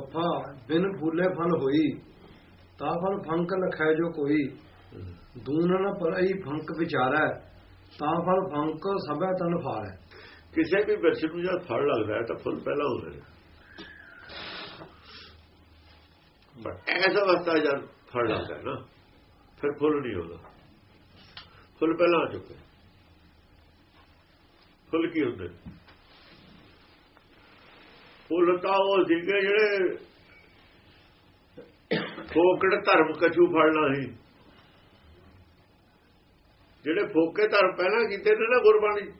ਫੱਫਾ ਬਿਨ ਫੂਲੇ ਫਲ ਹੋਈ, ਤਾਂ ਫਲ ਫੰਕ ਲਖੈ ਜੋ ਕੋਈ। ਦੂਨ ਨ ਪਰਈ ਫੰਕ ਵਿਚਾਰੈ, ਤਾਂ ਫਲ ਫੰਕ ਸਭੈ ਤਨ ਫਾਰੈ ਕਿਸੇ ਵੀ ਬਿਰਛ ਨੂੰ ਜਦ ਫਲ ਲੱਗਦਾ ਹੈ ਤਾਂ ਫੁੱਲ ਪਹਿਲਾਂ ਹੁੰਦੇ ਨੇ। ਪਰ ਐਸਾ ਅਵਸਥਾ ਜਦ ਫਲ ਲੱਗਦਾ ਹੈ ਨਾ, ਫਿਰ ਫੁੱਲ ਨਹੀਂ ਹੁੰਦਾ। ਫੁੱਲ ਪਹਿਲਾਂ ਆ ਚੁੱਕੇ। ਫੁੱਲ ਕੀ ਹੁੰਦੇ ਫੁੱਲ ਤਾਂ ਉਹ ਸੀਗੇ ਜਿਹੜੇ ਫੋਕੜ ਧਰਮ ਕਛੂ ਫੜਨਾ ਸੀ ਜਿਹੜੇ ਫੋਕੇ ਧਰਮ ਪਹਿਲਾਂ ਕੀਤੇ ਨੇ ਨਾ ਗੁਰਬਾਣੀ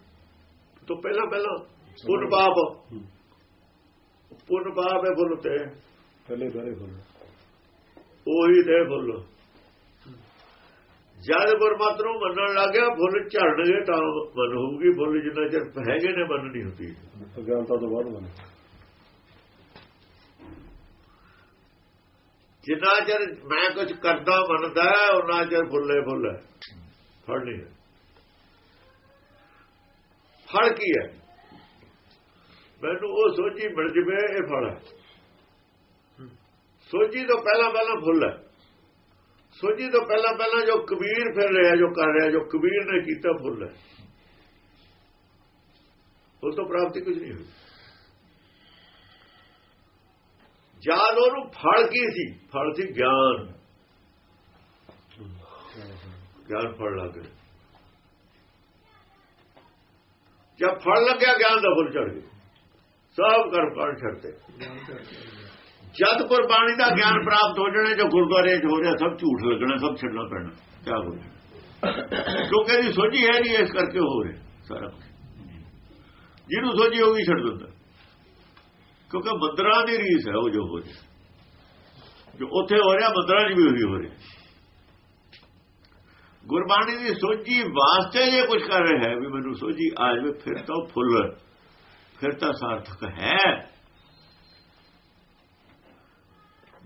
ਤੋਂ ਪਹਿਲਾਂ ਪਹਿਲਾਂ ਪੁੰਨ ਪਾਪ। ਪੁੰਨ ਪਾਪ ਹੈ ਫੁੱਲ ਤੇ। ਪਹਿਲੇ ਪਹਿਲੇ ਫੁੱਲ। ਉਹੀ ਤੇ ਫੁੱਲ। ਜਦ ਗੁਰਮਤਿ ਨੂੰ ਮੰਨਣ ਲੱਗਿਆ ਫੁੱਲ ਝੜਨਗੇ ਤਾਂ ਮਨ ਹੋਊਗੀ। ਫੁੱਲ ਜਿੰਨਾ ਚਿਰ ਹੈਗੇ ਨੇ ਮਨ ਨਹੀਂ ਹੁੰਦੀ। ਅਗਿਆਨਤਾ ਤੋਂ ਬਾਅਦ ਬਣੇ ਜਿੰਨਾ ਚਿਰ ਮੈਂ ਕੁਝ ਕਰਦਾ ਮੰਨਦਾ ਉਹਨਾਂ ਚਿਰ ਫੁੱਲੇ ਫੁੱਲ। ਹੈ ਫੜ ਨਹੀਂ ਹੈ ਫੜ ਕੀ ਹੈ? ਮੈਨੂੰ ਉਹ ਸੋਚੀ ਮਿਲ ਜਵੇ, ਇਹ ਫਲ ਹੈ ਸੋਚੀ ਤੋਂ ਪਹਿਲਾਂ ਪਹਿਲਾਂ ਫੁੱਲ ਹੈ। ਸੋਚੀ ਤੋਂ ਪਹਿਲਾਂ ਪਹਿਲਾਂ ਜੋ ਕਬੀਰ ਫਿਰ ਰਿਹਾ, ਜੋ ਕਰ ਰਿਹਾ, ਜੋ ਕਬੀਰ ਨੇ ਕੀਤਾ ਫੁੱਲ ਹੈ। ਉਸ ਤੋਂ ਪ੍ਰਾਪਤੀ ਕੁਝ ਨਹੀਂ ਹੋਈ। ਜਦ ਉਹਨੂੰ ਫਲ ਕੀ ਸੀ ਫਲ ਸੀ ਗਿਆਨ। ਗਿਆਨ ਫਲ ਲੱਗ ਗਿਆ ਜਦ ਫਲ ਲੱਗਿਆ, ਗਿਆਨ ਦਾ ਫੁੱਲ ਚੜ ਗਿਆ। ਸਭ ਕਰਮ ਕਾਂਡ ਛੱਡਦੇ ਜਦ ਗੁਰਬਾਣੀ ਦਾ ਗਿਆਨ ਪ੍ਰਾਪਤ ਹੋ ਜਾਣਾ, ਜੋ ਗੁਰਦੁਆਰੇ 'ਚ ਹੋ ਰਿਹਾ, ਸਭ ਝੂਠ ਲੱਗਣਾ, ਸਭ ਛੱਡਣਾ ਪੈਣਾ ਕਿਆ ਹੋ ਕਿਉਂਕਿ ਇਹਦੀ ਸੋਝੀ ਹੈ ਨਹੀਂ, ਇਸ ਕਰਕੇ ਹੋ ਰਿਹਾ, ਸਾਰਾ ਕੁਛ। ਜਿਹਨੂੰ ਸੋਝੀ ਹੋਗੀ ਛੱਡ ਦਿੰਦਾ। ਕਿਉਂਕਿ ਮੰਦਰਾਂ ਦੀ ਰੀਸ ਹੈ ਉਹ ਜੋ ਹੋ ਰਿਹਾ। ਜੋ ਉੱਥੇ ਹੋ ਰਿਹਾ, ਮੰਦਰਾਂ 'ਚ ਵੀ ਉਹੀ ਹੋ ਰਿਹਾ। ਗੁਰਬਾਣੀ ਦੀ ਸੋਝੀ ਵਾਸਤੇ ਜੇ ਕੁਝ ਕਰ ਰਿਹਾ ਹੈ, ਵੀ ਮੈਨੂੰ ਸੋਝੀ ਆ ਜਾਵੇ, ਫਿਰ ਤਾਂ ਉਹ ਫੁੱਲ, ਫਿਰ ਤਾਂ ਸਾਰਥਕ ਹੈ।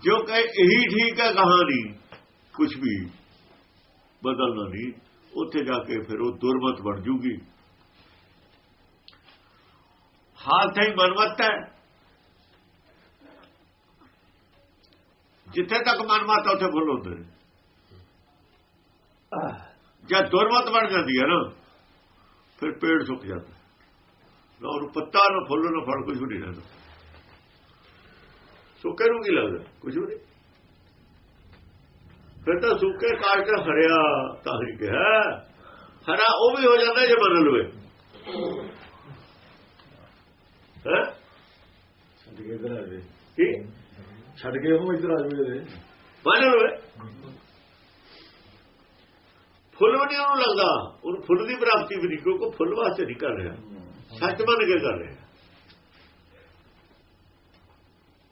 ਜੋ ਕਹੇ, ਇਹੀ ਠੀਕ ਹੈ ਕਹਾਣੀ ਕੁਝ ਵੀ ਬਦਲਣਾ ਨਹੀਂ, ਉੱਥੇ ਜਾ ਕੇ ਫਿਰ ਉਹ ਦੁਰਮਤ ਬਣ ਜੂਗੀ। ਹਾਲਤ ਹੀ ਮਨਮਤ ਹੈ। ਜਿੱਥੇ ਤੱਕ ਮਨਮਤ ਹੈ ਉੱਥੇ ਫੁੱਲ ਹੁੰਦੇ ਜਦ ਦੁਰਮਤ ਬਣ ਜਾਂਦੀ ਹੈ ਨਾ ਫਿਰ ਪੇੜ ਸੁੱਕ ਜਾਂਦਾ ਨਾ ਉਹਨੂੰ ਪੱਤਾ ਨਾ ਫੁੱਲ ਨਾ ਫਲ ਕੁਝ ਨਹੀਂ ਰਹਿੰਦਾ। ਸੁੱਕੇ ਨੂੰ ਕੀ ਲੱਗਦਾ? ਕੁਝ ਨਹੀਂ। ਫਿਰ ਤਾਂ ਸੁੱਕੇ ਕਾਟ ਕੇ ਹਰਿਆ ਤਾਂ ਹੀ। ਕਿਹਾ ਹਰਾ ਉਹ ਵੀ ਹੋ ਜਾਂਦਾ ਜੇ ਬਦਲ ਲਵੇ। ਹੈ? ਛੱਡ ਕੇ ਇਧਰ ਆ ਜਾਵੇ। ਕੀ? ਛੱਡ ਕੇ ਉਹ ਇਧਰ ਆ ਜਾਵੇ ਬਦਲ ਲਵੇ ਫੁੱਲ ਵੀ ਨਹੀਂ ਉਹਨੂੰ ਲੱਗਦਾ। ਉਹਨੂੰ ਫੁੱਲ ਦੀ ਪ੍ਰਾਪਤੀ ਵੀ ਨਹੀਂ, ਕਿਉਂਕਿ ਫੁੱਲ ਵਾਸਤੇ ਨਹੀਂ ਕਰ ਰਿਹਾ। ਸੱਚ ਮੰਨ ਕੇ ਕਰ ਰਿਹਾ।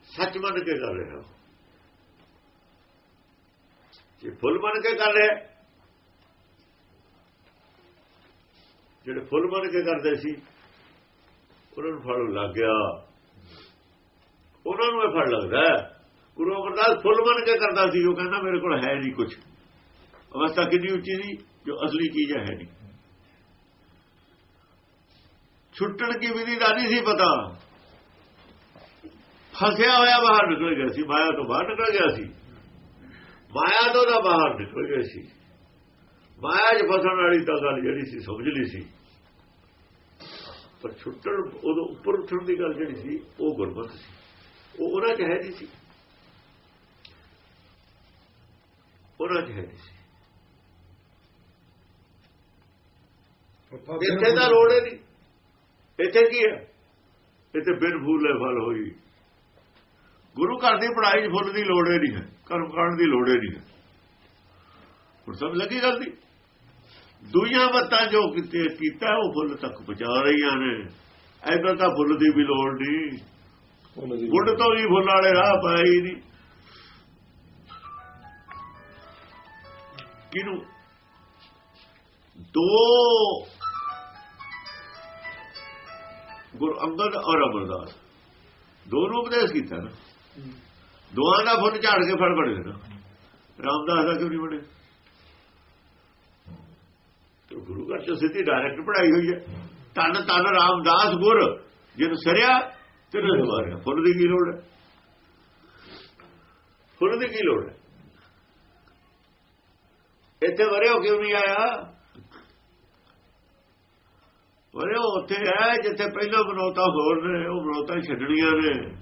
ਸੱਚ ਮੰਨ ਕੇ ਕਰ ਰਿਹਾ। ਜੇ ਫੁੱਲ ਮੰਨ ਕੇ ਕਰ ਰਿਹਾ, ਜਿਹੜੇ ਫੁੱਲ ਮੰਨ ਕੇ ਕਰਦੇ ਸੀ, ਉਹਨਾਂ ਨੂੰ ਫੜ ਲੱਗ ਗਿਆ। ਉਹਨਾਂ ਨੂੰ ਇਹ ਫੜ ਲੱਗਦਾ ਗੁਰੂ ਅਮਰਦਾਸ ਫੁੱਲ ਮੰਨ ਕੇ ਕਰਦਾ ਸੀ, ਉਹ ਕਹਿੰਦਾ ਮੇਰੇ ਕੋਲ ਹੈ ਨਹੀਂ ਕੁਝ ਅਵਸਥਾ ਕਿੰਨੀ ਉੱਚੀ ਸੀ, ਜੋ ਅਸਲੀ ਚੀਜ਼ ਹੈ ਨਹੀਂ। ਛੁੱਟਣ ਕੀ ਵਿਧੀ ਦਾ ਨਹੀਂ ਸੀ ਪਤਾ। ਫਸਿਆ ਹੋਇਆ ਬਾਹਰ ਨਿਕਲ ਗਿਆ ਸੀ, ਮਾਇਆ ਤੋਂ ਬਾਹਰ ਨਿਕਲ ਗਿਆ ਸੀ। ਮਾਇਆ ਤੋਂ ਦਾ ਬਾਹਰ ਨਿਕਲ ਗਿਆ ਸੀ। ਮਾਇਆ 'ਚ ਫਸਣ ਵਾਲੀ ਤਾਂ ਗੱਲ ਜਿਹੜੀ ਸੀ, ਸਮਝ ਲਈ ਸੀ। ਪਰ ਛੁੱਟਣ, ਉਦੋਂ ਉੱਪਰ ਉੱਠਣ ਦੀ ਗੱਲ ਜਿਹੜੀ ਸੀ, ਉਹ ਗੁਰਮਤ ਸੀ। ਉਹ ਉਹਨਾਂ 'ਚ ਹੈ ਨਹੀਂ ਸੀ। ਉਹਨਾਂ 'ਚ ਹੈ ਨਹੀਂ ਸੀ ਇੱਥੇ ਤਾਂ ਲੋੜ ਹੀ ਨਹੀਂ ਇੱਥੇ ਕੀ ਹੈ ਇੱਥੇ ਬਿਨ ਫੁੱਲੇ ਫਲ ਹੋਈ ਗੁਰੂ ਘਰ ਦੀ ਪੜਾਈ ਫੁੱਲ ਦੀ ਲੋੜ ਨਹੀਂ ਹੈ ਕਰਮ ਕਰਨ ਦੀ ਲੋੜ ਨਹੀਂ ਹੈ ਹੁਣ ਸਮਝ ਲੱਗੀ ਗੱਲ ਦੀ ਦੁਨੀਆਂ ਬੱਤਾਂ ਜੋ ਕੀਤੇ ਕੀਤਾ ਉਹ ਫੁੱਲ ਤੱਕ ਪਹੁੰਚਾ ਰਹੀਆਂ ਨੇ ਐਦਾਂ ਤਾਂ ਫੁੱਲ ਦੀ ਵੀ ਲੋੜ ਨਹੀਂ ਗੁੱਡ ਤੋਂ ਹੀ ਫੁੱਲ ਵਾਲੇ ਰਾਹ ਹੀ ਨਹੀਂ ਕਿਨੂੰ ਦੋ ਗੁਰ ਅੰਗਦ ਔਰ ਅਮਰਦਾਸ। ਦੋਨੋਂ ਉਪਦੇਸ਼ ਕੀਤਾ ਨਾ। ਦੋਹਾਂ ਦਾ ਫੁੱਲ ਝਾੜ ਕੇ ਫਲ ਬਣੇ ਨਾ ਰਾਮਦਾਸ ਦਾ ਕਿਉਂ ਨਹੀਂ ਬਣੇ ਤੇ ਗੁਰੂ ਘਰ ਚ ਸਿੱਧੀ ਡਾਇਰੈਕਟ ਪੜਾਈ ਹੋਈ ਹੈ। ਤਨ ਤਨ ਰਾਮਦਾਸ ਗੁਰ, ਜਿਹਨੂੰ ਸਰਿਆ ਤੇ ਨਸਵਾਰਿਆ ਫੁੱਲ ਦੀ ਕੀ ਲੋੜ ਹੈ? ਫੁੱਲ ਦੀ ਕੀ ਲੋੜ ਹੈ? ਇੱਥੇ ਵਰਿਓ ਕਿਉਂ ਨਹੀਂ ਆਇਆ? ਵਰਿਓ ਉੱਥੇ ਹੈ ਜਿੱਥੇ ਪਹਿਲਾਂ ਬਨੋਤਾ ਹੋਰ ਨੇ, ਉਹ ਬਨੋਤਾ ਛੱਡਣੀਆਂ ਨੇ।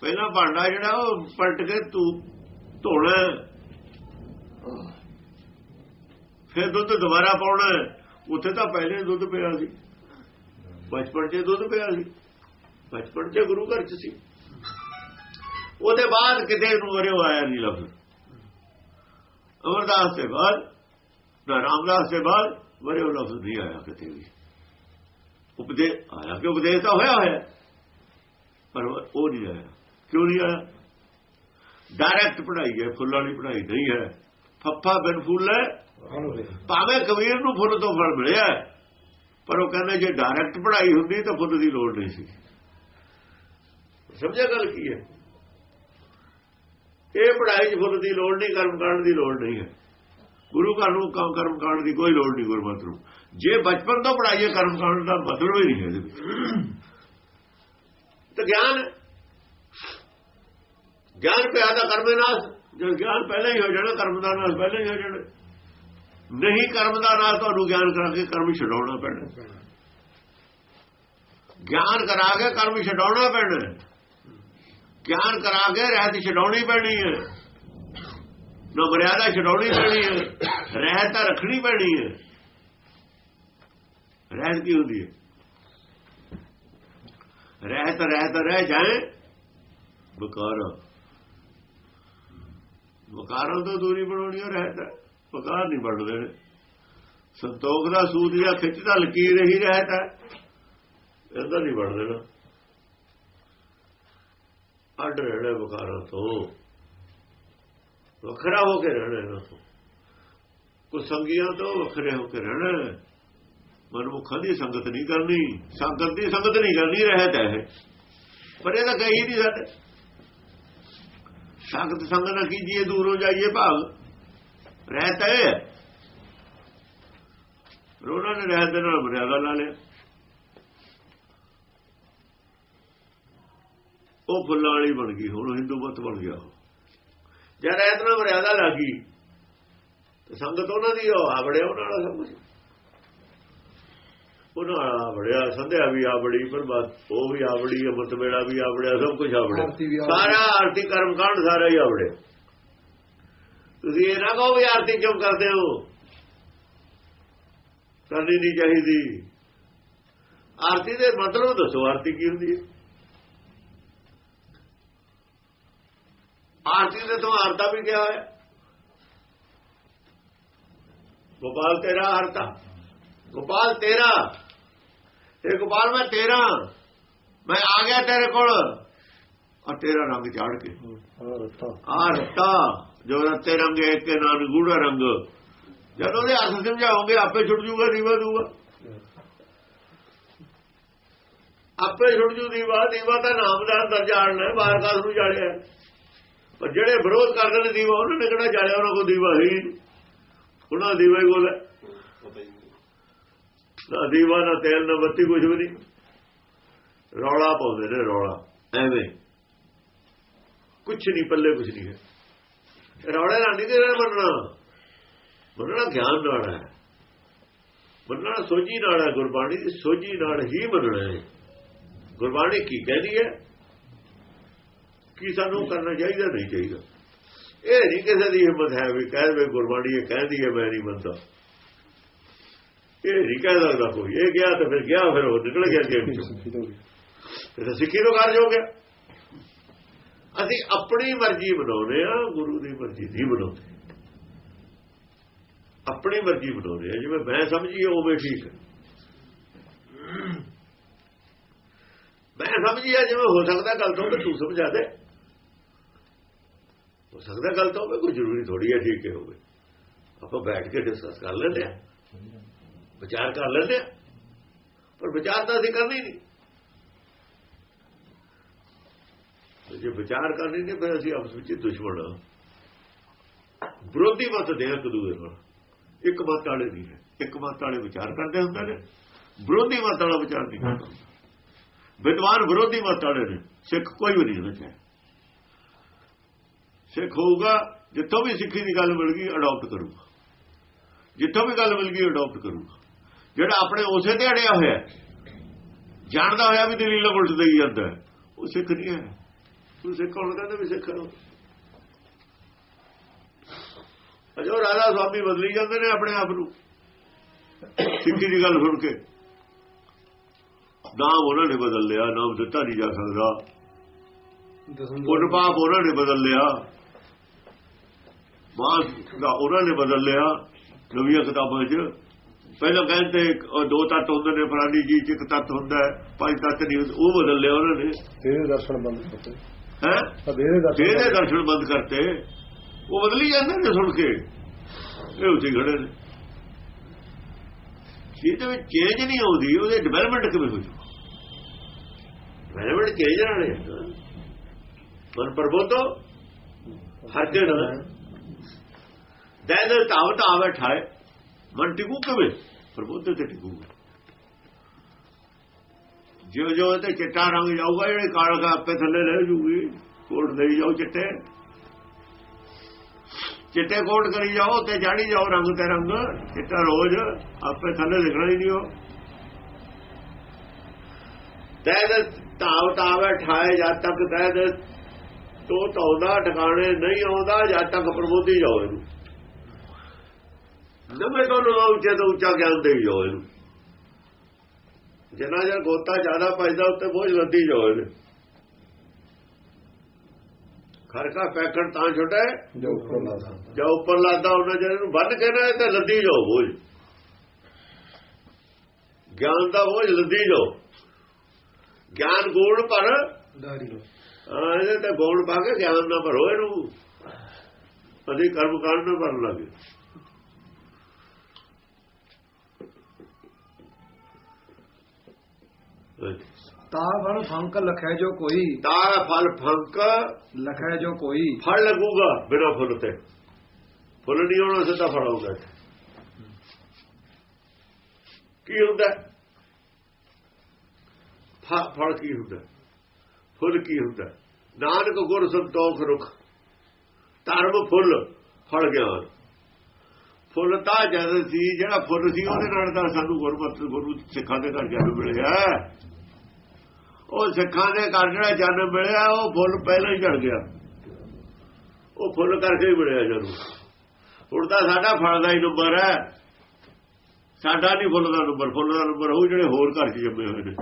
ਪਹਿਲਾਂ ਭਾਂਡਾ ਜਿਹੜਾ ਉਹ ਪਲਟ ਕੇ ਤੂੰ ਧੋਣਾ। ਫਿਰ ਦੁੱਧ ਦੁਬਾਰਾ ਪਾਉਣਾ। ਉੱਥੇ ਤਾਂ ਪਹਿਲੇ ਦੁੱਧ ਪਿਆ ਸੀ। ਬਚਪਨ 'ਚ ਦੁੱਧ ਪਿਆ ਸੀ। ਬਚਪਨ 'ਚ ਗੁਰੂ ਘਰ 'ਚ ਸੀ। ਉਹਦੇ ਬਾਅਦ ਕਿਤੇ ਨੂੰ ਵਰਿਓ ਆਇਆ ਨਹੀਂ ਲਫ਼ਜ਼ ਅਮਰਦਾਸ ਦੇ ਬਾਅਦ ਨਾ ਰਾਮਦਾਸ ਦੇ ਬਾਅਦ ਵਰਿਓ ਲਫ਼ਜ਼ ਨਹੀਂ ਆਇਆ ਕਿਤੇ ਵੀ। ਉਪਦੇ ਆਇਆ ਕਿ ਉਪਦੇਸ਼ ਤਾਂ ਹੋਇਆ ਹੋਇਆ। ਪਰ ਉਹ ਨਹੀਂ ਆਇਆ। ਕਿਉਂ ਨਹੀਂ ਆਇਆ? ਡਾਇਰੈਕਟ ਪੜ੍ਹਾਈ ਹੈ ਫੁੱਲ ਵਾਲੀ ਪੜ੍ਹਾਈ ਨਹੀਂ ਹੈ। ਫੱਫਾ ਬਿਨ ਫੁੱਲ ਹੈ। ਭਾਵੇਂ ਕਬੀਰ ਨੂੰ ਫੁੱਲ ਤੋਂ ਫਲ ਮਿਲਿਆ ਪਰ ਉਹ ਕਹਿੰਦਾ ਜੇ ਡਾਇਰੈਕਟ ਪੜ੍ਹਾਈ ਹੁੰਦੀ ਤਾਂ ਫੁੱਲ ਦੀ ਲੋੜ ਨਹੀਂ ਸੀ। ਸਮਝਿਆ ਗੱਲ ਕੀ ਹੈ? ਇਹ ਪੜ੍ਹਾਈ 'ਚ ਫੁੱਲ ਦੀ ਲੋੜ ਨਹੀਂ, ਕਰਮ ਕਰਨ ਦੀ ਲੋੜ ਨਹੀਂ ਹੈ। ਗੁਰੂ ਘਰ ਨੂੰ ਕੰਮ ਕਰਮ ਕਾਂਡ ਦੀ ਕੋਈ ਲੋੜ ਨਹੀਂ ਗੁਰਮਤਿ ਨੂੰ। ਜੇ ਬਚਪਨ ਤੋਂ ਪੜ੍ਹਾਈਏ ਕਰਮ ਕਾਂਡ ਦਾ ਮਤਲਬ ਹੀ ਨਹੀਂ ਹੈ ਇਹਦੇ ਵਿੱਚ। ਤਾਂ ਗਿਆਨ ਗਿਆਨ ਪਿਆ ਤਾਂ ਕਰਮੇ ਨਾਸ ਜਦ ਗਿਆਨ ਪਹਿਲਾਂ ਹੀ ਹੋ ਜਾਣਾ, ਕਰਮ ਦਾ ਨਾਸ ਪਹਿਲਾਂ ਹੀ ਹੋ ਜਾਣਾ। ਨਹੀਂ ਕਰਮ ਦਾ ਨਾਸ ਤੁਹਾਨੂੰ ਗਿਆਨ ਕਰਾ ਕੇ ਕਰਮ ਛਡਾਉਣਾ ਪੈਣਾ। ਗਿਆਨ ਕਰਾ ਕੇ ਕਰਮ ਛਡਾਉਣਾ ਪੈਣਾ। ਗਿਆਨ ਕਰਾ ਕੇ ਰਹਿਤ ਛਡਾਉਣੀ ਪੈਣੀ ਹੈ। ਨਾ ਮਰਿਆਦਾ ਛਡਾਉਣੀ ਪੈਣੀ ਹੈ। ਰਹਿਤ ਤਾਂ ਰੱਖਣੀ ਪੈਣੀ ਹੈ। ਰਹਿਤ ਕੀ ਹੁੰਦੀ ਹੈ? ਰਹਿਤ ਰਹਿਤ ਰਹਿ ਜਾਏ ਬਕਾਰ ਬਕਾਰਾਂ ਤੋਂ ਦੂਰੀ ਬਣਾਉਣੀ ਹੋ, ਰਹਿਤ ਹੈ। ਬਕਾਰ ਨਹੀਂ ਬਣਦੇ। ਨੇ ਸੰਤੋਖ ਦਾ ਸੂਤ ਜਾਂ ਖਿੱਚਦਾ ਲਕੀਰ ਹੀ ਰਹਿਤ ਹੈ। ਇਹਦਾ ਨਹੀਂ ਬਣ ਦੇਣਾ ਅੱਡ ਰਹਿਣਾ ਬਕਾਰਾਂ ਤੋਂ। ਵੱਖਰਾ ਹੋ ਕੇ ਰਹਿਣਾ ਇਹਨਾਂ ਤੋਂ। ਕੁਝ ਸੰਗੀਆਂ ਤੋਂ ਵੱਖਰੇ ਹੋ ਕੇ ਰਹਿਣਾ। ਮਨੁੱਖਾਂ ਦੀ ਸੰਗਤ ਨਹੀਂ ਕਰਨੀ। ਸੰਗਤ ਦੀ ਸੰਗਤ ਨਹੀਂ ਕਰਨੀ, ਰਹਿਤ ਹੈ ਪਰ ਇਹ ਤਾਂ ਕਹੀ ਨਹੀਂ ਸਾਡੇ ਸੰਗਤ ਸੰਗ ਨਾ ਕੀਜੀਏ ਦੂਰੋਂ ਜਾਈਏ ਭਾਗ ਰਹਿਤ ਹੈ। ਰੋਣਾ ਨੇ ਰਹਿਤ ਦੇ ਨਾਲ ਮਰਿਆਦਾ ਲਾ ਲਿਆ। ਉਹ ਫੁੱਲਾਂ ਵਾਲੀ ਬਣ ਗਈ ਹੁਣ ਹਿੰਦੂ ਮਤ ਬਣ ਗਿਆ। ਉਹ। ਜੇ ਰਹਿਤ ਨਾਲ ਮਰਿਆਦਾ ਲੱਗੀ ਤੇ ਸੰਗਤ ਉਹਨਾਂ ਦੀ ਉਹ ਆਵੜਿਆ ਉਹਨਾਂ ਨਾਲ ਸਭ ਕੁਝ ਉਹਨਾਂ ਨਾਲ ਆਵੜਿਆ ਸੰਧਿਆ ਵੀ ਆਵੜੀ ਪਰ ਬਾਤ ਉਹ ਵੀ ਆਵੜੀ ਅਮਰਤ ਵੇਲਾ ਵੀ ਆਵੜਿਆ ਸਭ ਕੁਝ ਆਵੜਿਆ ਆਵੜੀ। ਸਾਰਾ ਆਰਤੀ ਕਰਮ ਕਾਂਡ ਸਾਰਾ ਹੀ ਆਵੜਿਆ ਤੁਸੀਂ ਇਹ ਨਾ ਕਹੋ ਵੀ ਆਰਤੀ ਕਿਉਂ ਕਰਦੇ ਹੋ? ਕਰਨੀ ਨਹੀਂ ਚਾਹੀਦੀ। ਆਰਤੀ ਦੇ ਮਤਲਬ ਦੱਸੋ ਆਰਤੀ ਕੀ ਹੁੰਦੀ ਹੈ? ਆਰਤੀ ਦੇ ਤੋਂ ਆਰਤਾ ਵੀ ਕਿਹਾ ਹੋਇਆ। ਗੋਪਾਲ ਤੇਰਾ ਆਰਤਾ। ਗੋਪਾਲ ਤੇਰਾ। ਇਹ ਗੋਪਾਲ ਮੈਂ ਤੇਰਾ। ਮੈਂ ਆ ਗਿਆ ਤੇਰੇ ਕੋਲ। ਆ ਤੇਰਾ ਰੰਗ ਚਾੜ ਕੇ। ਆ ਰਤਾ। ਜੋ ਰਤੇ ਰੰਗ ਇੱਕ ਨਾਲ ਗੂੜਾ ਰੰਗ। ਜਦੋਂ ਦੇ ਅਰਥ ਸਮਝਾਓਗੇ ਆਪੇ ਛੁੱਟ ਜੂਗਾ ਦੀਵਾ। ਦੂਗਾ ਆਪੇ ਛੁੱਟ ਜੂ ਦੀਵਾ ਦੀਵਾ ਤਾਂ ਨਾਮ ਦਾ ਜਾਣਨਾ ਹੈ, ਬਾਹਰ ਕਾਸ ਨੂੰ ਜਾਣਿਆ ਹੈ। ਪਰ ਜਿਹੜੇ ਵਿਰੋਧ ਕਰਦੇ ਨੇ ਦੀਵਾ, ਉਹਨਾਂ ਨੇ ਕਿਹੜਾ ਜਾਣਿਆ ਉਹਨਾਂ ਕੋਲ ਦੀਵਾ ਹੀ ਨਹੀਂ। ਉਹਨਾਂ ਦਾ ਦੀਵਾ ਹੀ ਕੋਲ ਹੈ। ਨਾ ਦੀਵਾ, ਨਾ ਤੇਲ, ਨਾ ਬੱਤੀ ਕੁਝ ਵੀ ਨਹੀਂ। ਰੌਲਾ ਪਾਉਂਦੇ ਨੇ, ਰੌਲਾ। ਐਵੇਂ। ਕੁਝ ਨਹੀਂ, ਪੱਲੇ ਕੁਝ ਨਹੀਂ ਹੈ। ਰੌਲੇ ਨਾਲ ਨਹੀਂ ਤੇਰਾ ਮੰਨਣਾ ਮੰਨਣਾ ਗਿਆਨ ਨਾਲ ਹੈ। ਮੰਨਣਾ ਸੋਝੀ ਨਾਲ ਹੈ ਗੁਰਬਾਣੀ ਦੀ, ਸੋਝੀ ਨਾਲ ਹੀ ਮੰਨਣਾ ਹੈ। ਗੁਰਬਾਣੀ ਕੀ ਕਹਿੰਦੀ ਹੈ? ਕੀ ਸਾਨੂੰ ਕਰਨਾ ਚਾਹੀਦਾ ਨਹੀਂ ਚਾਹੀਦਾ? ਇਹ ਨਹੀਂ ਕਿਸੇ ਦੀ ਹਿੰਮਤ ਹੈ ਵੀ ਕਹਿ ਦੇ ਗੁਰਬਾਣੀ ਇਹ ਕਹਿੰਦੀ ਹੈ ਮੈਂ ਨਹੀਂ ਮੰਨਦਾ। ਇਹ ਨਹੀਂ ਕਹਿ ਸਕਦਾ ਕੋਈ। ਇਹ ਗਿਆ ਤਾਂ ਫਿਰ ਗਿਆ ਫਿਰ ਉਹ ਨਿਕਲ ਗਿਆ ਜੇਬ ਚੋਂ। ਫਿਰ ਤਾਂ ਸਿੱਖੀ ਤੋਂ ਕਾਰਜ ਹੋ ਗਿਆ। ਅਸੀਂ ਆਪਣੀ ਮਰਜ਼ੀ ਬਣਾਉਂਦੇ ਆ ਗੁਰੂ ਦੀ ਮਰਜ਼ੀ ਨਹੀਂ ਬਣਾਉਂਦੇ ਆਪਣੀ ਮਰਜ਼ੀ ਬਣਾਉਂਦੇ ਆ ਜਿਵੇਂ ਮੈਂ ਸਮਝੀ ਉਵੇਂ ਠੀਕ ਮੈਂ ਸਮਝੀ ਆ ਜਿਵੇਂ ਹੋ ਸਕਦਾ ਗਲਤ ਹੋਵੇ ਤੂੰ ਸਮਝਾ ਦੇ। ਸਕਦਾ ਗਲਤ ਹੋਵੇ, ਕੋਈ ਜ਼ਰੂਰੀ ਥੋੜੀ ਹੈ, ਠੀਕ ਹੈ, ਹੋਵੇ। ਆਪਾਂ ਬੈਠ ਕੇ ਡਿਸਕਸ ਕਰ ਲੈਂਦੇ ਆ ਵਿਚਾਰ ਕਰ ਲੈਂਦੇ ਆ ਪਰ ਵਿਚਾਰ ਤਾਂ ਅਸੀਂ ਕਰਨੀ ਨਹੀਂ। ਜੇ ਵਿਚਾਰ ਕਰਨੀ ਨਹੀਂ ਫਿਰ ਅਸੀਂ ਆਪਸ ਵਿੱਚ ਦੁਸ਼ਮਣ ਵਿਰੋਧੀ ਮਤ ਦੇ ਇੱਕ ਦੂਜੇ ਨਾਲ। ਇੱਕ ਮਤ ਵਾਲੇ ਨਹੀਂ ਹੈ। ਇੱਕ ਮਤ ਵਾਲੇ ਵਿਚਾਰ ਕਰਦੇ ਹੁੰਦੇ ਨੇ। ਵਿਰੋਧੀ ਮਤ ਵਾਲਾ ਵਿਚਾਰ ਨਹੀਂ ਕਰਦਾ। ਵਿਦਵਾਨ ਵਿਰੋਧੀ ਮਤ ਵਾਲੇ ਨੇ। ਸਿੱਖ ਕੋਈ ਵੀ ਨਹੀਂ ਇਹਨਾਂ ਚ ਸਿੱਖ ਹੋਊਗਾ ਜਿੱਥੋਂ ਵੀ ਸਿੱਖੀ ਦੀ ਗੱਲ ਮਿਲ ਗਈ ਅਡਾਪਟ ਕਰੂਗਾ। ਜਿੱਥੋਂ ਵੀ ਗੱਲ ਮਿਲ ਗਈ ਅਡਾਪਟ ਕਰੂਗਾ। ਜਿਹੜਾ ਆਪਣੇ ਉਸੇ ਤੇ ਅੜਿਆ ਹੋਇਆ ਹੈ, ਜਾਣਦਾ ਹੋਇਆ ਵੀ ਦਲੀਲ ਉਲਟ ਦੇਈ ਜਾਂਦਾ ਹੈ, ਉਹ ਸਿੱਖ ਨਹੀਂ ਹੈ। ਉਹ ਸਿੱਖ ਕੌਣ ਕਹਿੰਦਾ ਵੀ ਸਿੱਖ ਹੈ ਅਜੋ ਰਾਧਾ ਸੁਆਮੀ ਬਦਲੀ ਜਾਂਦੇ ਨੇ ਆਪਣੇ ਆਪ ਨੂੰ। ਸਿੱਖੀ ਦੀ ਗੱਲ ਸੁਣ ਕੇ। ਨਾਮ ਉਹਨਾਂ ਨੇ ਬਦਲ ਲਿਆ ਨਾਮ ਦਿੱਤਾ ਨਹੀਂ ਜਾ ਸਕਦਾ। ਪਾਪ ਉਹਨਾਂ ਨੇ ਬਦਲ ਲਿਆ। ਮਾਸ ਦਾ ਉਹਨਾਂ ਨੇ ਬਦਲ ਲਿਆ ਨਵੀਆਂ ਕਿਤਾਬਾਂ 'ਚ। ਪਹਿਲਾਂ ਕਹਿੰਦੇ ਦੋ ਤੱਤ ਹੁੰਦੇ ਨੇ ਫਲਾਨੀ ਜੀ 'ਚ ਇੱਕ ਤੱਤ ਹੁੰਦਾ ਪੰਜ ਤੱਤ ਨਹੀਂ ਉਹ ਬਦਲ ਲਿਆ ਉਹਨਾਂ ਨੇ। ਤੇਰੇ ਦਰਸ਼ਨ ਬੰਦ ਕਰਤੇ। ਹੈ? ਤੇਰੇ ਦਰਸ਼ਨ ਬੰਦ ਕਰਤੇ। ਉਹ ਬਦਲੀ ਜਾਂਦੇ ਨੇ ਸੁਣ ਕੇ। ਇਹ ਉੱਥੇ ਖੜੇ ਨੇ। ਜਿਹਦੇ ਵਿੱਚ ਚੇਂਜ ਨਹੀਂ ਆਉਂਦੀ ਉਹਦੇ ਡਿਵੈਲਪਮੈਂਟ ਕਿਵੇਂ ਹੋ ਜੂ ਡਿਵੈਲਪਮੈਂਟ ਚੇਂਜ ਨਾਲ ਹੈ ਮਨ ਹਰ ਕੇ ਨਾ ਦੈਦ ਤਾਵਤ ਆਵੇ ਠਾਏ ਮਨ ਟਿਕੂ ਕਿਵੇਂ ਪਰਬੋਤੋ ਤੇ ਟਿਕੂਗਾ ਜਿਉਂ ਜਿਉਂ ਤੇ ਚਿੱਟਾ ਰੰਗ ਜਾਊਗਾ ਜਿਹੜੇ ਕਾਲ ਆਪੇ ਥੱਲੇ ਰਹਿ ਜੂਗੀ ਕੋਟ ਦੇਈ ਜਾਓ ਚਿੱਟੇ ਚਿੱਟੇ ਕੋਟ ਕਰੀ ਜਾਓ ਤੇ ਜਾਣੀ ਜਾਓ ਰੰਗ ਤੇ ਰੰਗ ਚਿੱਟਾ ਰੋਜ਼ ਆਪੇ ਥੱਲੇ ਲਿਖਣਾ ਹੀ ਨਹੀਂ ਉਹ ਤੈਦ ਤਾਵ ਤਾਵੇ ਠਾਏ ਜਦ ਤੱਕ ਤੈਦ ਤੋ ਤੌਦਾ ਟਿਕਾਣੇ ਨਹੀਂ ਆਉਂਦਾ ਜਦ ਤੱਕ ਪ੍ਰਬੋਧੀ ਜਾਓ ਇਹਨੂੰ ਨਵੇਂ ਤੋਂ ਨਵਾਂ ਉੱਚੇ ਤੋਂ ਉੱਚਾ ਗਿਆਨ ਦੇਈ ਜਾਓ ਇਹਨੂੰ। ਜਿੰਨਾ ਜਰ ਗੋਤਾ ਜ਼ਿਆਦਾ ਪੈਦਾ ਉੱਤੇ ਬੋਝ ਲੱਦੀ ਜਾਓ ਇਹਨੇ। ਖਰਕਾ ਪੈਕਣ ਤਾਂ ਛੋਟਾ ਜੋ ਉੱਪਰ ਲਾ ਸਕਦਾ ਜਾਂ ਉੱਪਰ ਲਾਦਾ ਉਹਨਾਂ ਜਿਹੜੇ ਨੂੰ ਬੰਨ ਕੇ ਨਾ ਤੇ ਲੱਦੀ ਜਾਓ ਬੋਝ। ਗਿਆਨ ਦਾ ਬੋਝ ਲੱਦੀ ਜਾਓ। ਗਿਆਨ ਗੋਲ ਪਰ। ਲੋ ਹਾਂ, ਇਹਦੇ ਤੇ ਗੋਲ ਪਾ ਕੇ ਗਿਆਨ ਨਾ ਭਰੋ ਇਹਨੂੰ। ਅਧਿ ਕਰਮ ਕਾਂਡ ਨਾ ਭਰਨ ਲੱਗੇ ਤਾ ਫਲ ਫੰਕ ਲਖੈ ਜੋ ਕੋਈ। ਤਾਂ ਫਲ ਫੰਕ। ਲਖੈ ਜੋ ਕੋਈ। ਫਲ ਲੱਗੂਗਾ ਬਿਨਾ ਫੁੱਲ ਤੇ। ਫੁੱਲ ਨਹੀਂ ਹੋਣਾ ਸਿੱਧਾ ਫਲ ਆਉਂਦਾ ਕੀ ਹੁੰਦਾ? ਫਲ ਕੀ ਹੁੰਦਾ? ਫੁੱਲ ਕੀ ਹੁੰਦਾ? ਨਾਨਕ ਗੁਰ ਸੰਤੋਖ ਰੁਖ। ਧਰਮ ਫੁੱਲ ਫਲ ਗਿਆਨ। ਫੁੱਲ ਤਾਂ ਜਦ ਸੀ ਜਿਹੜਾ ਫੁੱਲ ਸੀ ਉਹਦੇ ਨਾਲ ਤਾਂ ਸਾਨੂੰ ਗੁਰਮਤਿ ਗੁਰੂ ਸਿੱਖਾਂ ਦੇ ਘਰ ਜਨਮ ਮਿਲਿਆ। ਉਹ ਸਿੱਖਾਂ ਦੇ ਘਰ ਜਿਹੜਾ ਜਨਮ ਮਿਲਿਆ, ਉਹ ਫੁੱਲ ਪਹਿਲਾਂ ਹੀ ਝੜ ਗਿਆ। ਉਹ ਫੁੱਲ ਕਰਕੇ ਹੀ ਮਿਲਿਆ ਜਨਮ ਹੁਣ ਤਾਂ ਸਾਡਾ ਫਲ ਦਾ ਹੀ ਨੰਬਰ ਹੈ। ਸਾਡਾ ਨਹੀਂ ਫੁੱਲ ਦਾ ਨੰਬਰ, ਫੁੱਲ ਦਾ ਨੰਬਰ ਉਹ ਜਿਹੜੇ ਹੋਰ ਘਰ 'ਚ ਜੰਮੇ ਹੋਏ ਨੇ।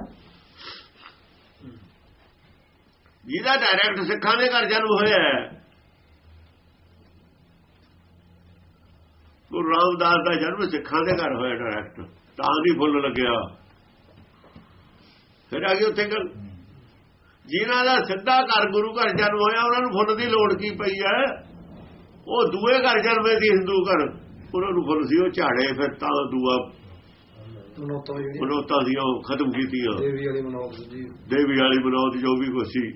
ਜਿਹਦਾ ਡਾਇਰੈਕਟ ਸਿੱਖਾਂ ਦੇ ਘਰ ਜਨਮ ਹੋਇਆ ਹੈ। ਗੁਰੂ ਰਾਮਦਾਸ ਦਾ ਜਨਮ ਸਿੱਖਾਂ ਦੇ ਘਰ ਹੋਇਆ ਡਾਇਰੈਕਟ ਤਾਂ ਨਹੀਂ ਫੁੱਲ ਲੱਗਿਆ। ਫਿਰ ਆ ਗਈ ਉੱਥੇ ਗੱਲ। ਜਿਨ੍ਹਾਂ ਦਾ ਸਿੱਧਾ ਘਰ ਗੁਰੂ ਘਰ ਜਨਮ ਹੋਇਆ ਉਹਨਾਂ ਨੂੰ ਫੁੱਲ ਦੀ ਲੋੜ ਕੀ ਪਈ ਹੈ? ਉਹ ਦੂਏ ਘਰ ਜਨਮੇ ਦੀ ਹਿੰਦੂ ਘਰ। ਉਹਨਾਂ ਨੂੰ ਫੁੱਲ ਸੀ ਉਹ ਝਾੜੇ ਫਿਰ ਤਾਂ ਦੂਆ ਮਨੋਤਾ ਦੀਆਂ ਉਹ ਖਤਮ ਕੀਤੀਆਂ ਦੇਵੀ ਵਾਲੀ ਮਨੋਤ ਜੀ ਦੇਵੀ ਵਾਲੀ ਮਨੋਤ ਜੋ ਵੀ ਕੁਛ ਸੀ।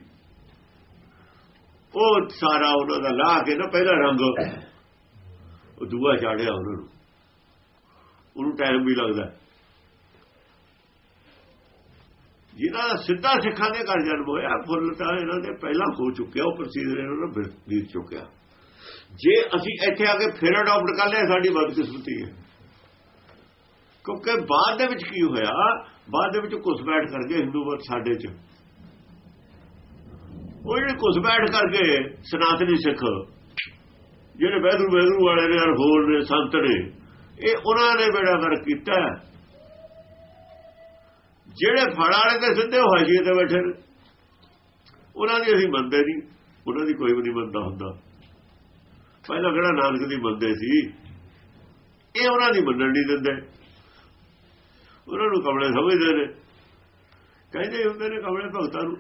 ਉਹ ਸਾਰਾ ਉਹਨਾਂ ਦਾ ਲਾ ਕੇ ਨਾ ਪਹਿਲਾ ਰੰਗ। ਉਹ ਦੂਆ ਝਾੜਿਆ ਉਹਨਾਂ ਨੂੰ। ਉਹਨੂੰ ਟਾਈਮ ਵੀ ਲੱਗਦਾ। ਜਿਨ੍ਹਾਂ ਦਾ ਸਿੱਧਾ ਸਿੱਖਾਂ ਦੇ ਘਰ ਜਨਮ ਹੋਇਆ, ਫੁੱਲ ਤਾਂ ਇਹਨਾਂ ਦੇ ਪਹਿਲਾਂ ਹੋ ਚੁੱਕਿਆ ਉਹ ਪ੍ਰੋਸੀਜਰ ਇਹਨਾਂ ਨੂੰ ਬੀਤ- ਚੁੱਕਿਆ। ਜੇ ਅਸੀਂ ਇੱਥੇ ਆ ਕੇ ਫਿਰ ਅਡਾਪਟ ਕਰ ਲਿਆ, ਸਾਡੀ ਬਦਕਿਸਮਤੀ ਹੈ। ਕਿਉਂਕਿ ਬਾਅਦ ਦੇ ਵਿੱਚ ਕੀ ਹੋਇਆ? ਬਾਅਦ ਦੇ ਵਿੱਚ ਘੁਸਪੈਠ ਕਰ ਗਏ ਹਿੰਦੂ ਮਤ ਸਾਡੇ ਚ। ਉਹ ਜਿਹੜੇ ਘੁਸਪੈਠ ਕਰ ਗਏ, ਸਨਾਤਨੀ ਸਿੱਖ, ਜਿਹੜੇ ਵੈਦੂ ਵੈਦੂ ਵਾਲੇ ਨੇ ਔਰ ਹੋਰ ਨੇ, ਸੰਤ ਨੇ, ਇਹ ਉਹਨਾਂ ਨੇ ਬੇੜਾ ਕਰ ਕੀਤਾ। ਜਿਹੜੇ ਫੜ ਵਾਲੇ ਤੇ ਸਿੱਧੇ ਹਾਸ਼ੀਏ ਤੇ ਬੈਠੇ ਨੇ। ਉਹਨਾਂ ਦੀ ਅਸੀਂ ਮੰਨਦੇ ਨਹੀਂ। ਉਹਨਾਂ ਦੀ ਕੋਈ ਵੀ ਨਹੀਂ ਮੰਨਦਾ ਹੁੰਦਾ। ਪਹਿਲਾਂ ਕਿਹੜਾ ਨਾਨਕ ਦੀ ਮੰਨਦੇ ਸੀ? ਇਹ ਉਹਨਾਂ ਦੀ ਮੰਨਣ ਨਹੀਂ ਦਿੰਦੇ। ਉਹਨਾਂ ਨੂੰ ਕਮਲੇ ਸਮਝਦੇ ਨੇ। ਕਹਿੰਦੇ ਹੁੰਦੇ ਨੇ ਕਮਲੇ ਭਗਤਾਂ ਨੂੰ,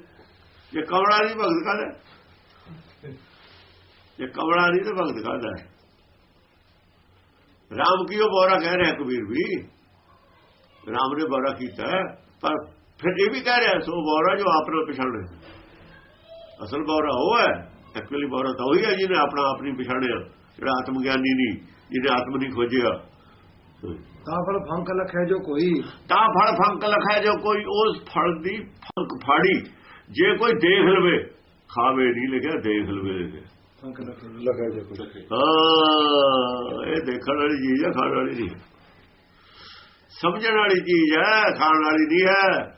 ਜੇ ਕਮਲਾ ਨਹੀਂ ਭਗਤ ਕਾਹਦਾ ਜੇ ਕਮਲਾ ਨਹੀਂ ਤਾਂ ਭਗਤ ਕਾਹਦਾ ਰਾਮ ਕੀ ਉਹ ਬੋਰਾ ਕਹਿ ਰਿਹਾ ਕਬੀਰ ਵੀ? ਰਾਮ ਨੇ ਬੋਰਾ ਕੀਤਾ ਪਰ ਫਿਰ ਇਹ ਵੀ ਕਹਿ ਰਿਹਾ ਸੋ ਬੋਰਾ ਜੋ ਆਪ ਨੂੰ ਪਛਾਣੇ ਅਸਲ ਬੋਰਾ ਉਹ ਹੈ ਐਕਚੁਅਲੀ ਬੋਰਾ ਤਾਂ ਉਹੀ ਹੈ ਜਿਹਨੇ ਆਪਣਾ ਆਪ ਨਹੀਂ ਪਛਾਣਿਆ ਜਿਹੜਾ ਆਤਮ ਗਿਆਨੀ ਨਹੀਂ ਜਿਹਨੇ ਆਤਮ ਨਹੀਂ ਖੋਜਿਆ। ਤਾਂ ਫਲ ਫੰਕ ਲਖੈ ਜੋ ਕੋਈ। ਤਾਂ ਫਲ ਫੰਕ ਲਖੈ ਜੋ ਕੋਈ ਉਸ ਫਲ ਦੀ ਫੰਕ ਫਾੜੀ। ਜੇ ਕੋਈ ਦੇਖ ਲਵੇ ਖਾਵੇ ਨਹੀਂ ਲਿਖਿਆ ਦੇਖ ਲਵੇ ਲਿਖਿਆ। ਫੰਕ ਲਖੈ। ਜੋ ਲਖਿਆ ਜੇ ਕੋਈ। ਹਾਂ ਇਹ ਦੇਖਣ ਵਾਲੀ ਚੀਜ਼ ਹੈ ਖਾਣ ਵਾਲੀ ਨਹੀਂ ਸਮਝਣ ਵਾਲੀ ਚੀਜ਼ ਹੈ ਖਾਣ ਵਾਲੀ ਨਹੀਂ ਹੈ।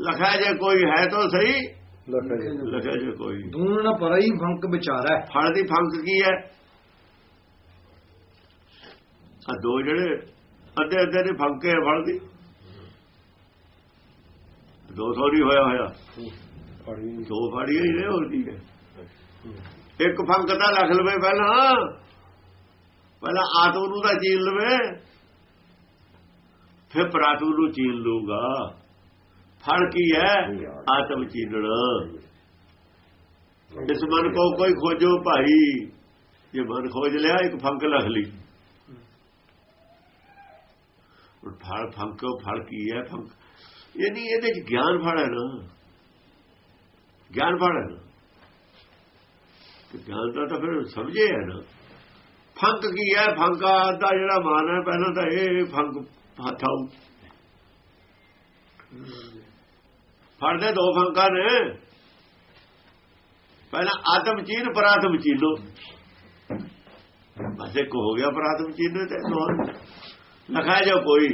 ਲਖਿਆ ਜੇ ਕੋਈ ਹੈ ਤਾਂ ਸਹੀ। ਲਖਿਆ ਜੇ ਕੋਈ। ਦੂਨ ਨ ਪਰਈ ਫੰਕ ਵਿਚਾਰੈ ਫਲ ਦੀ ਫੰਕ ਕੀ ਹੈ? ਆ ਦੋ ਜਿਹੜੇ ਅੱਧੇ ਅੱਧੇ ਦੇ ਫੰਕੇ ਫਲ ਦੀ। ਦੋ ਸੌ ਨਹੀਂ ਹੋਇਆ ਹੋਇਆ। ਫੜੀ ਦੋ ਫਾੜੀਆਂ ਹੀ ਨੇ ਹੋਰ ਕੀ ਹੈ। ਇੱਕ ਫੰਕ ਤਾਂ ਲੱਖ ਲਵੇ ਪਹਿਲਾਂ। ਪਹਿਲਾਂ ਆਤਮ ਨੂੰ ਤਾਂ ਚੀਨ ਲਵੇ। ਫਿਰ ਪ੍ਰਾਤਮ ਨੂੰ ਚੀਨ ਲੂਗਾ ਫਲ ਕੀ ਹੈ? ਆਤਮ ਚੀਨਣਾ। ਇਸ ਮਨ ਕੋ ਕੋਈ ਖੋਜੋ ਭਾਈ। ਜੇ ਮਨ ਖੋਜ ਲਿਆ ਇੱਕ ਫੰਕ ਲਖ ਲਈ। ਹੁਣ ਫਲ ਫੰਕ ਫਲ ਕੀ ਹੈ? ਫੰਕ। ਯਾਨੀ ਇਹਦੇ ਚ ਗਿਆਨ ਫਲ ਹੈ ਨਾ। ਗਿਆਨ ਫਲ ਹੈ ਨਾ। ਤੇ ਗਿਆਨ ਦਾ ਤਾਂ ਫਿਰ ਸਮਝੇ ਹੈ ਨਾ। ਫੰਕ ਕੀ ਹੈ? ਫੰਕਾ ਦਾ ਜਿਹੜਾ ਮਾਨ ਹੈ ਪਹਿਲਾਂ ਤਾਂ ਇਹ ਫੰਕ ਹੱਥਾਉ ਫੜਦੇ ਦੋ ਫੰਕਾਂ ਨੇ। ਪਹਿਲਾਂ ਆਤਮ ਚੀਨ ਪਰਾਤਮ ਚੀਨੋ। ਬਸ ਇੱਕ ਹੋ ਗਿਆ ਪਰਾਤਮ ਚੀਨੋ ਤੇ ਦੋ ਲਖਾ ਜਾ ਕੋਈ।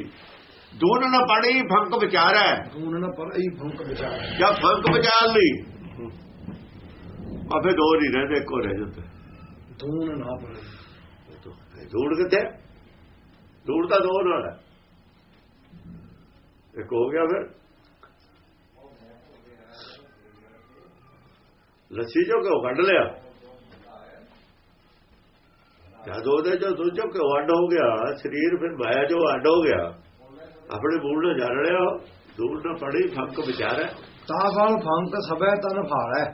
ਦੋਨ ਨਾ ਪੜੀ ਫੰਕ ਵਿਚਾਰੈ ਦੂਨ ਨ ਪਰਈ ਫੰਕ ਵਿਚਾਰੈ ਜਾਂ ਫੰਕ ਵਿਚਾਰ ਲਈ। ਆਪੇ ਦੋ ਨਹੀਂ ਰਹਿੰਦੇ ਇੱਕੋ ਰਹਿ ਜਾਂਦੇ। ਦੂਨ ਨਾ ਪਰਈ ਦੂੜ ਕਿੱਥੇ? ਦੂੜ ਤਾਂ ਦੋ ਨਾਲ ਹੈ। ਇੱਕ ਹੋ ਗਿਆ ਫਿਰ। ਲੱਸੀ ਚੋਂ ਕਿਉਂ ਕੱਢ ਲਿਆ। ਜਦ ਉਹਦੇ ਜੋ ਚੋਂ ਕਿਉਂ ਅੱਡ ਹੋ ਗਿਆ ਸਰੀਰ ਫਿਰ ਮਾਇਆ ਜੋ ਅੱਡ ਹੋ ਗਿਆ। ਆਪਣੇ ਮੂਲ ਨਾਲ ਜਾਣ ਲਿਆ ਦੂੜ ਨਾ ਪੜੀ ਫੰਕ ਵਿਚਾਰ। ਹੈ ਤਾਂ ਫਲ ਫੰਕ ਸਭੈ ਤਨ ਫਾੜੈ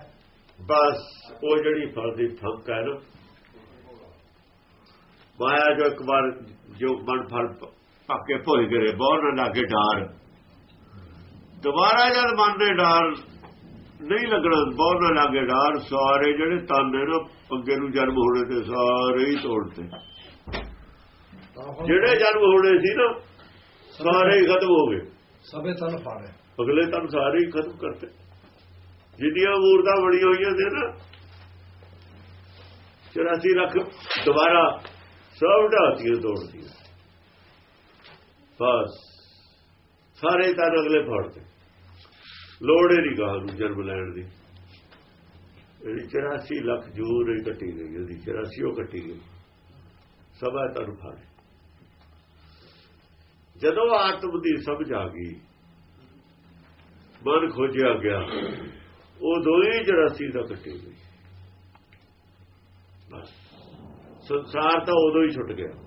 ਬਸ ਉਹ ਜਿਹੜੀ ਫਲ ਦੀ ਫੰਕ ਹੈ ਨਾ। ਮਾਇਆ ਜੋ ਇੱਕ ਵਾਰ ਜੋ ਮਨ ਫਲ ਪੱਕੇ ਭੋਈ ਕਰੇ ਬਹੁਤ ਨਾ ਲਾਗੇ ਡਾਰ। ਦੁਬਾਰਾ ਜਦ ਮਨ ਦੇ ਡਾਰ ਨਹੀਂ ਲੱਗਣਾ ਬਹੁਤ ਨਾ ਲਾਗੇ ਡਾਰ ਸਾਰੇ ਜਿਹੜੇ ਤਨ ਨੇ ਨਾ ਅੱਗੇ ਨੂੰ ਜਨਮ ਹੋਣੇ ਤੇ ਸਾਰੇ ਹੀ ਤੋੜਤੇ। ਤਾਂ ਫਲ ਜਿਹੜੇ ਜਨਮ ਹੋਣੇ ਸੀ ਨਾ ਸਾਰੇ ਹੀ ਖਤਮ ਹੋ ਗਏ। ਸਭੈ ਤਨ ਫਾੜੈ। ਅਗਲੇ ਤਨ ਸਾਰੇ ਹੀ ਖਤਮ ਕਰਤੇ। ਜਿੰਨੀਆਂ ਮੂਰਤਾਂ ਬਣੀਆਂ ਹੋਈਆਂ ਸੀ ਨਾ 84 ਲੱਖ ਦੁਬਾਰਾ ਸਭ ਢਾਤੀਆਂ ਤੋੜਦੀਆਂ ਬਸ ਸਾਰੇ ਤਾਂ ਅਗਲੇ ਫੜਦੇ ਲੋੜ ਲੋੜੇ ਨਹੀਂ ਗਾਹ ਨੂੰ ਜਨਮ ਲੈਣ ਦੀ। ਜਿਹੜੀ 84 ਲੱਖ ਜੂਰ ਹੀ ਕੱਟੀ ਗਈ, ਉਹਦੀ 84 ਉਹ ਕੱਟੀ ਗਈ। ਸਭਾ ਤਨ ਫਾੜੇ। ਜਦੋਂ ਆਤਮ ਦੀ ਸਮਝ ਆ ਗਈ, ਮਨ ਖੋਜਿਆ ਗਿਆ, ਉਹ ਦੋਈ 84 ਦਾ ਕੱਟੀ ਗਈ। ਬਸ। ਸੰਸਾਰ ਤਾਂ ਉਦੋਂ ਹੀ ਛੁੱਟ ਗਿਆ।